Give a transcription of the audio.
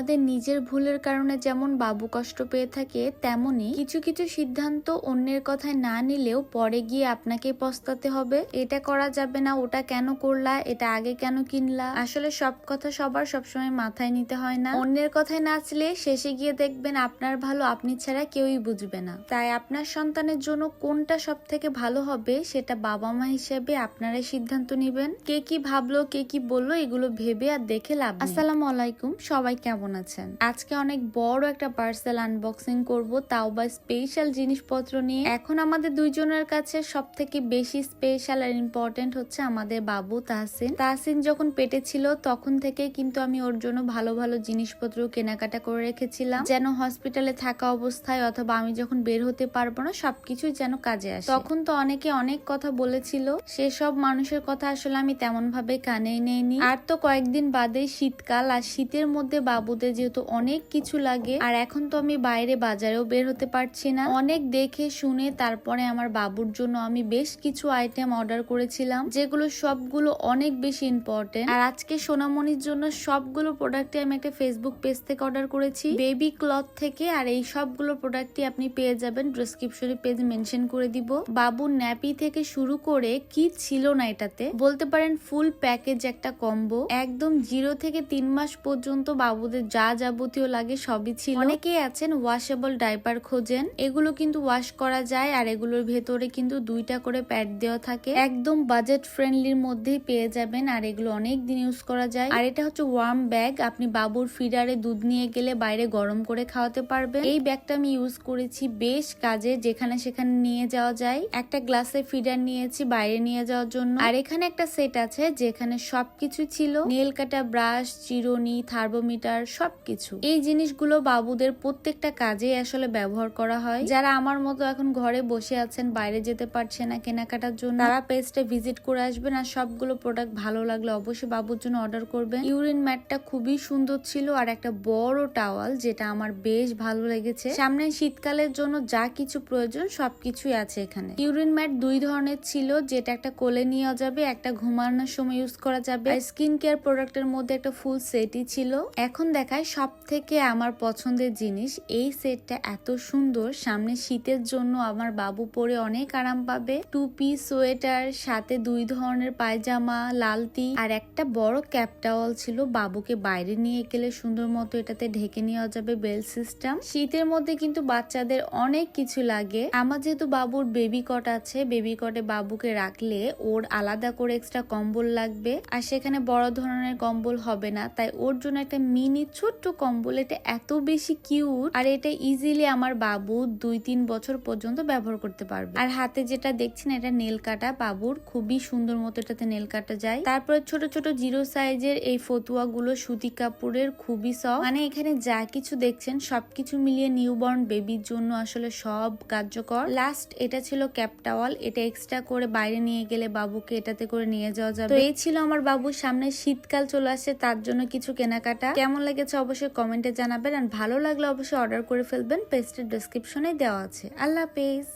আমাদের নিজের ভুলের কারণে যেমন বাবু কষ্ট পেয়ে থাকে, তেমনি কিছু কিছু সিদ্ধান্ত অন্যের কথায় না নিলেও পরে গিয়ে আপনাকে পস্তাতে হবে। এটা করা যাবে না, ওটা কেন করলা, এটা আগে কেন কিনলা? আসলে সব কথা সবার সবসময় মাথায় নিতে হয় না। অন্যের কথায় নাচলে শেষে গিয়ে দেখবেন আপনার ভালো, আপনি ছাড়া কেউই বুঝবে না। তাই আপনার সন্তানের জন্য কোনটা সব থেকে ভালো হবে, সেটা বাবা মা হিসেবে আপনারাই সিদ্ধান্ত নেবেন। কে কি ভাবলো, কে কি বলল, এগুলো ভেবে আর দেখে লাভ। আসসালামু আলাইকুম, সবাই কেমন আছেন? আজকে অনেক বড় একটা পার্সেল আনবক্সিং করব, তাও বা স্পেশাল জিনিসপত্র নিয়ে। এখন আমাদের দুইজনের কাছে সব থেকে বেশি স্পেশাল আর ইম্পর্টেন্ট হচ্ছে আমাদের বাবু তাহসিন। তাহসিন যখন পেটে ছিল, তখন থেকে কিন্তু আমি ওর জন্য ভালো ভালো জিনিসপত্র কেনাকাটা করে রেখেছিলাম। যেন হসপিটালে থাকা অবস্থায় অথবা আমি যখন বের হতে পারব না, সবকিছুই যেন কাজে আসে। তখন তো অনেকে অনেক কথা বলেছিল, সেসব মানুষের কথা আসলে আমি তেমন ভাবে কানে নেইনি। আর তো কয়েকদিন বাদে শীতকাল, আর শীতের মধ্যে বাবুদের যেহেতু অনেক কিছু লাগে, আর এখন তো আমি বাইরে বাজারেও বের হতে পারছি না। অনেক দেখে শুনে তারপরে আমার বাবুর জন্য আমি বেশ কিছু আইটেম অর্ডার করেছিলাম, যেগুলো সবগুলো অনেক বেশি ইম্পর্টেন্ট আর আজকে সোনামণির জন্য সবগুলো প্রোডাক্টে আমি একটা ফেসবুক পেজ থেকে অর্ডার করেছি। বেবি ক্লথ থেকে, আর এই সবগুলো প্রোডাক্টই আপনি পেয়ে যাবেন ডেসক্রিপশনে পেজ মেনশন করে দিব। বাবুর ন্যাপি থেকে শুরু করে কি ছিল না এটাতে, বলতে পারেন ফুল প্যাকেজ একটা কম্বো একদম জিরো থেকে তিন মাস পর্যন্ত বাবুদের যা যাবতীয় লাগে সবই ছিল। অনেকেই আছেন ওয়াশেবল ডাইপার খোঁজেন। এগুলো কিন্তু ওয়াশ করা যায় আর এগুলোর ভেতরে কিন্তু দুইটা করে প্যাড দেওয়া থাকে। একদম বাজেট ফ্রেন্ডলির মধ্যেই পেয়ে যাবেন আর এগুলো অনেক দিন ইউজ করা যায়। আর এটা হচ্ছে ওয়ার্ম ব্যাগ আপনি বাবুর ফিডারে দুধ নিয়ে গেলে বাইরে গরম করে খাওয়াতে পারবেন। এই ব্যাগটা আমি ইউজ করেছি বেশ কাজে, যেখানে সেখানে নিয়ে যাওয়া যায়। একটা গ্লাসে ফিডার নিয়েছি বাইরে নিয়ে যাওয়ার জন্য। আর এখানে একটা সেট আছে, যেখানে সবকিছু ছিল। নেল কাটা ব্রাশ চিরুনি থার্মোমিটার সবকিছু। এই জিনিসগুলো বাবুদের প্রত্যেকটা কাজে আসলে ব্যবহার করা হয়। যারা আমার মতো এখন ঘরে বসে আছেন, বাইরে যেতে পারছে না কেনাকাটার জন্য, তারা পেজটা ভিজিট করে আসবেন আর সবগুলো প্রোডাক্ট ভালো লাগলে অবশ্যই বাবুর জন্য অর্ডার করবেন। ইউরিন ম্যাটটা খুবই সুন্দর ছিল আর একটা বড় টাওয়াল, যেটা আমার বেশ ভালো লেগেছে। সামনে শীতকালের জন্য যা কিছু প্রয়োজন সবকিছুই আছে এখানে। ইউরিন ম্যাট দুই ধরনের ছিল, যেটা একটা কোলে নেওয়া যাবে, একটা ঘুমানোর সময় ইউজ করা যাবে। স্কিন কেয়ার প্রোডাক্টের মধ্যে একটা ফুল সেটই ছিল। এখন দেখায় সব থেকে আমার পছন্দের জিনিস, এই সেটটা এত সুন্দর। সামনে শীতের জন্য আমার বাবু পরে অনেক আরাম পাবে। টুপি সোয়েটার সাথে দুই ধরনের পায়জামা লালতি আর একটা বড় ক্যাপ টাওয়াল ছিল। বাবুকে বাইরে নিয়ে গেলে সুন্দর মতো এটাতে ঢেকে নেওয়া যাবে বেল সিস্টেম শীতের মধ্যে কিন্তু বাচ্চাদের অনেক কিছু লাগে। আমার যেহেতু বাবুর বেবি কট আছে বেবি কটে বাবুকে রাখলে ওর আলাদা করে এক্সট্রা কম্বল লাগবে। আর সেখানে বড় ধরনের কম্বল হবে না, তাই ওর জন্য একটা মিনি ছোট্ট কম্বল, এটা এত বেশি কিউট আর এটা ইজিলি আমার বাবু দুই তিন বছর পর্যন্ত ব্যবহার করতে পারবে। আর হাতে যেটা দেখছেন, এটা নেল কাটা বাবুর, খুবই সুন্দর মতো এটাতে নেল কাটা যায়। তারপরে ছোট ছোট জিরো সাইজের এই ফতুয়া গুলো সুতি কাপড়ের খুবই সফট মানে এখানে যা কিছু দেখছেন, সবকিছু মিলিয়ে নিউবর্ন বেবির জন্য আসলে সব কার্যকর। লাস্ট এটা ছিল ক্যাপ টাওয়াল এটা এক্সট্রা করে বাইরে নিয়ে গেলে বাবুকে এটাতে করে নিয়ে যাওয়া যাবে। এই ছিল আমার বাবুর সামনে শীতকাল চলে আসছে, তার জন্য কিছু কেনাকাটা। কেমন লেগেছে অবশ্যই কমেন্টে জানাবেন। আর ভালো লাগলে অবশ্যই অর্ডার করে ফেলবেন। পেস্টের ডিসক্রিপশনে দেওয়া আছে। আল্লাহ হাফেজ।